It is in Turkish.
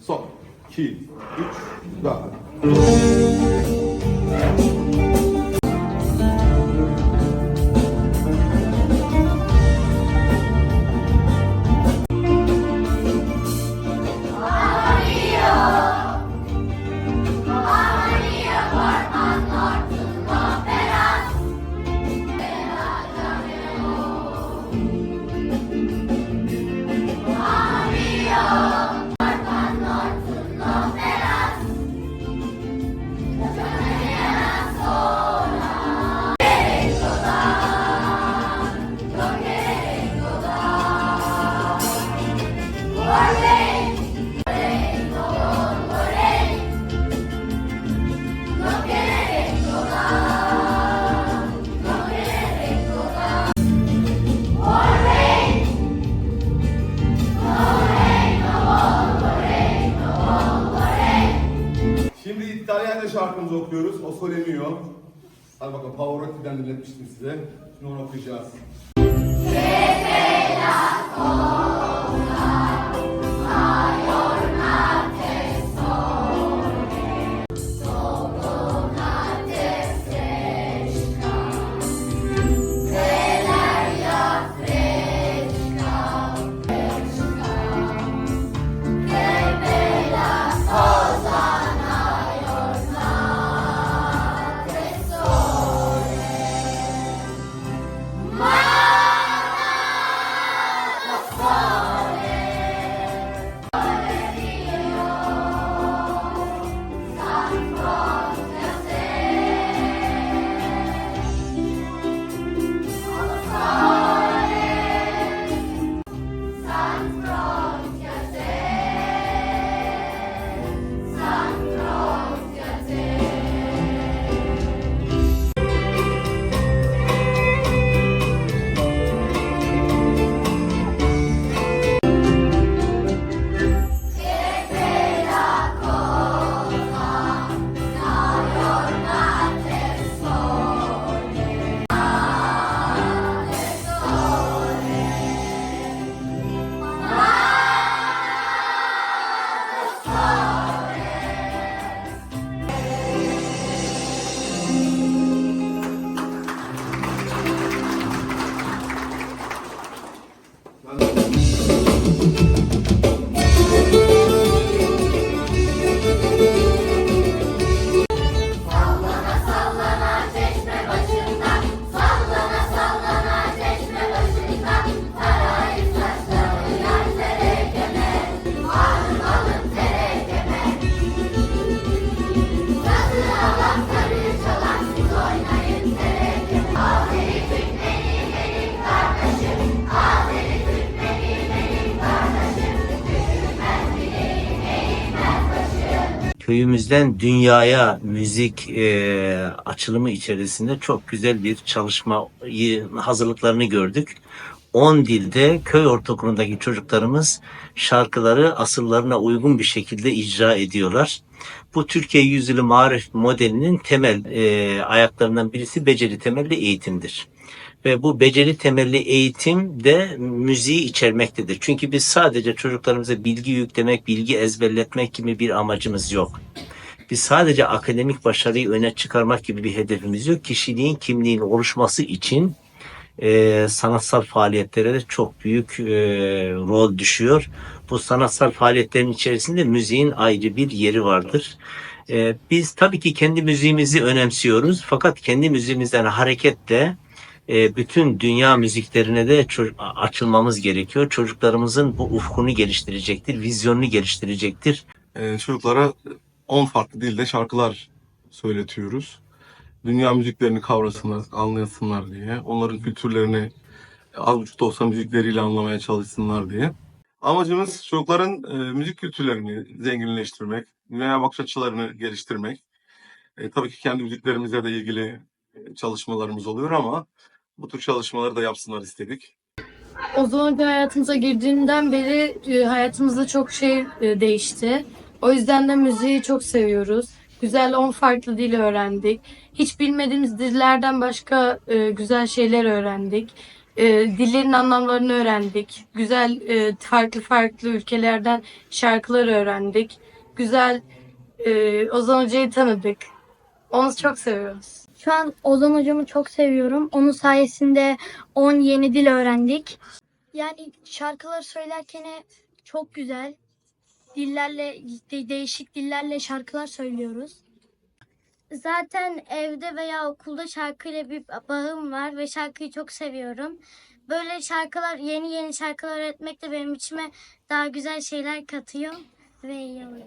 Son. 2, 3, 4. İtalyanca şarkımızı okuyoruz. O Sole Mio. Hadi bakalım Pavarotti'den dinletmiştim size. Şimdi onu okuyacağız. Köyümüzden dünyaya müzik e, açılımı içerisinde çok güzel bir çalışmayı hazırlıklarını gördük. 10 dilde köy ortaokulundaki çocuklarımız şarkıları asıllarına uygun bir şekilde icra ediyorlar. Bu Türkiye Yüzyılı Marif modelinin temel e, ayaklarından birisi beceri temelli eğitimdir. Ve bu beceri temelli eğitim de müziği içermektedir. Çünkü biz sadece çocuklarımıza bilgi yüklemek, bilgi ezberletmek gibi bir amacımız yok. Biz sadece akademik başarıyı öne çıkarmak gibi bir hedefimiz yok. Kişiliğin, kimliğin oluşması için e, sanatsal faaliyetlere de çok büyük e, rol düşüyor. Bu sanatsal faaliyetlerin içerisinde müziğin ayrı bir yeri vardır. E, biz tabii ki kendi müziğimizi önemsiyoruz. Fakat kendi müziğimizden hareketle e, bütün dünya müziklerine de açılmamız gerekiyor. Çocuklarımızın bu ufkunu geliştirecektir, vizyonunu geliştirecektir. Ee, çocuklara 10 farklı dilde şarkılar söyletiyoruz. Dünya müziklerini kavrasınlar, anlayasınlar diye. Onların kültürlerini az buçuk da olsa müzikleriyle anlamaya çalışsınlar diye. Amacımız çocukların e, müzik kültürlerini zenginleştirmek, dünyaya bakış açılarını geliştirmek. E, tabii ki kendi müziklerimizle de ilgili e, çalışmalarımız oluyor ama bu tür çalışmaları da yapsınlar istedik. O zamanki hayatımıza girdiğinden beri e, hayatımızda çok şey e, değişti. O yüzden de müziği çok seviyoruz. Güzel 10 farklı dil öğrendik. Hiç bilmediğimiz dillerden başka e, güzel şeyler öğrendik. E, dillerin anlamlarını öğrendik. Güzel e, farklı farklı ülkelerden şarkılar öğrendik. güzel e, Ozan Hoca'yı tanıdık. Onu çok seviyoruz. Şu an Ozan hocamı çok seviyorum. Onun sayesinde 10 yeni dil öğrendik. Yani şarkıları söylerken çok güzel. Dillerle, de- değişik dillerle şarkılar söylüyoruz zaten evde veya okulda şarkıyla bir bağım var ve şarkıyı çok seviyorum. Böyle şarkılar, yeni yeni şarkılar öğretmek de benim içime daha güzel şeyler katıyor ve iyi oluyor.